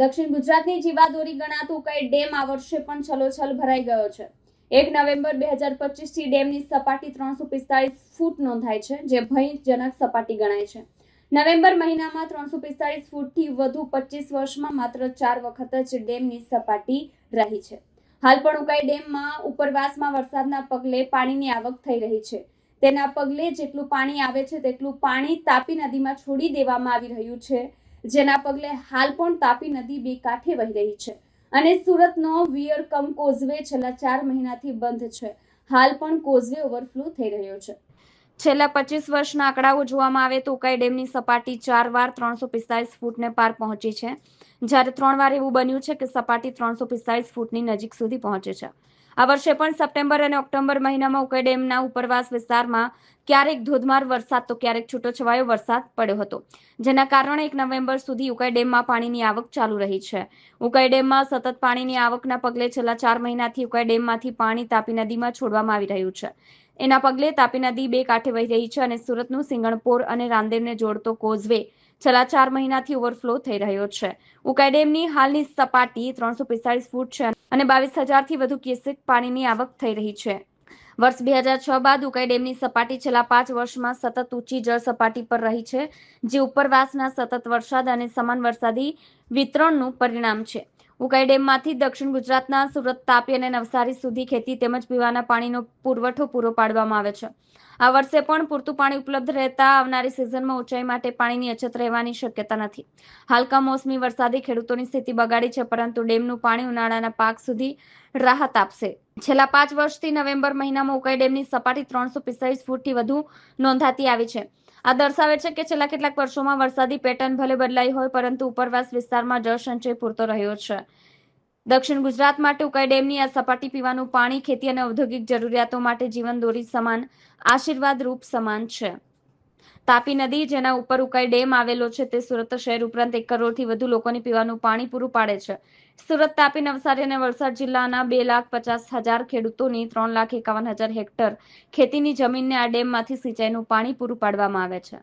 દક્ષિણ ગુજરાતની જીવાદોરી ગણાતું કઈ ડેમ આ વર્ષે પણ છલોછલ ભરાઈ ગયો છે. એક નવેમ્બર બે હજાર પચીસથી ડેમની સપાટી ત્રણસો પિસ્તાળીસ ફૂટ નોંધાય છે, જે ભયજનક સપાટી ગણાય છે. નવેમ્બર મહિનામાં ત્રણસો પિસ્તાળીસ ફૂટથી વધુ પચીસ વર્ષમાં માત્ર ચાર વખત જ ડેમની સપાટી રહી છે. હાલ પણ ઉકાઈ ડેમમાં ઉપરવાસમાં વરસાદના પગલે પાણીની આવક થઈ રહી છે. તેના પગલે જેટલું પાણી આવે છે, તેટલું પાણી તાપી નદીમાં છોડી દેવામાં આવી રહ્યું છે. જેના પગલે હાલ પણ તાપી નદી બે કાંઠે વહી રહી છે અને સુરતનો વિયર કમ કોઝવે છેલ્લા ચાર મહિનાથી બંધ છે. હાલ પણ કોઝવે ઓવરફ્લો થઈ રહ્યો છે. છેલ્લા પચીસ વર્ષના આંકડાઓ જોવામાં આવે તો ઉકાઈ ડેમની સપાટી ચાર વાર ત્રણસો પિસ્તાલીસ ફૂટને પાર પહોંચી છે. જ્યારે ત્રણ વાર એવું બન્યું છે કે સપાટી ત્રણસો પિસ્તાલીસ ફૂટની નજીક સુધી પહોંચે છે. આ વર્ષે પણ સપ્ટેમ્બર અને ઓક્ટોબર મહિનામાં ઉકાઈ ડેમના ઉપરવાસ વિસ્તારમાં ક્યારેક ધોધમાર વરસાદ તો ક્યારેક છૂટોછવાયો વરસાદ પડ્યો હતો. જેના કારણે એક નવેમ્બર સુધી ઉકાઈ ડેમમાં પાણીની આવક ચાલુ રહી છે. ઉકાઈ ડેમમાં સતત પાણીની આવકના પગલે છેલ્લા ચાર મહિનાથી ઉકાઈ ડેમમાંથી પાણી તાપી નદીમાં છોડવામાં આવી રહ્યું છે. એના પગલે તાપી નદી બે કાંઠે વહી રહી છે અને સુરતનું સિંગણપોર અને રાંદેરને જોડતો કોઝવે છેલ્લા ચાર મહિનાથી ઓવરફ્લો થઈ રહ્યો છે. ઉકાઈ ડેમની હાલની સપાટી ત્રણસો ફૂટ છે અને બાવીસ હજારથી વધુ ક્યુસેક પાણીની આવક થઈ રહી છે. વર્ષ બે હજાર છ બાદ ઉકાઈ ડેમની સપાટી છેલ્લા પાંચ વર્ષમાં સતત ઊંચી જળ સપાટી પર રહી છે, જે ઉપરવાસના સતત વરસાદ અને સમાન વરસાદી વિતરણનું પરિણામ છે. ઉકાઈ ડેમમાંથી દક્ષિણ ગુજરાતના સુરત તાપી અને નવસારી સુધી ખેતી તેમજ પીવાના પાણીનો પુરવઠો પૂરો પાડવામાં આવે છે. આ વર્ષે પણ પૂરતું પાણી ઉપલબ્ધ રહેતા આવનારી સિઝનમાં ઊંચાઈ માટે પાણીની અછત રહેવાની શક્યતા નથી. હાલ કમોસમી વરસાદે ખેડૂતોની સ્થિતિ બગાડી છે, પરંતુ ડેમનું પાણી ઉનાળાના પાક સુધી રાહત આપશે. છેલ્લા પાંચ વર્ષથી નવેમ્બર મહિનામાં ઉકાઈ ડેમની સપાટી ત્રણસો પિસ્તાળીસ ફૂટથી વધુ નોંધાતી આવી છે. આ દર્શાવે છે કે છેલ્લા કેટલાક વર્ષોમાં વરસાદી પેટર્ન ભલે બદલાઈ હોય, પરંતુ ઉપરવાસ વિસ્તારમાં જળસંચય પૂરતો રહ્યો છે. દક્ષિણ ગુજરાત માટે ઉકાઈ ડેમની આ સપાટી પીવાનું પાણી, ખેતી અને ઔદ્યોગિક જરૂરિયાતો માટે જીવનદોરી સમાન, આશીર્વાદ રૂપ સમાન છે. તાપી નદી, જેના ઉપર ઉકાઈ ડેમ આવેલો છે, તે સુરત શહેર ઉપરાંત એક કરોડથી વધુ લોકોને પીવાનું પાણી પૂરું પાડે છે. સુરત તાપી, નવસારી અને વલસાડ જિલ્લાના બે લાખ પચાસ હજાર ખેડૂતોની ત્રણ લાખ એકાવન હજાર હેક્ટર ખેતીની જમીનને આ ડેમમાંથી સિંચાઈનું પાણી પૂરું પાડવામાં આવે છે.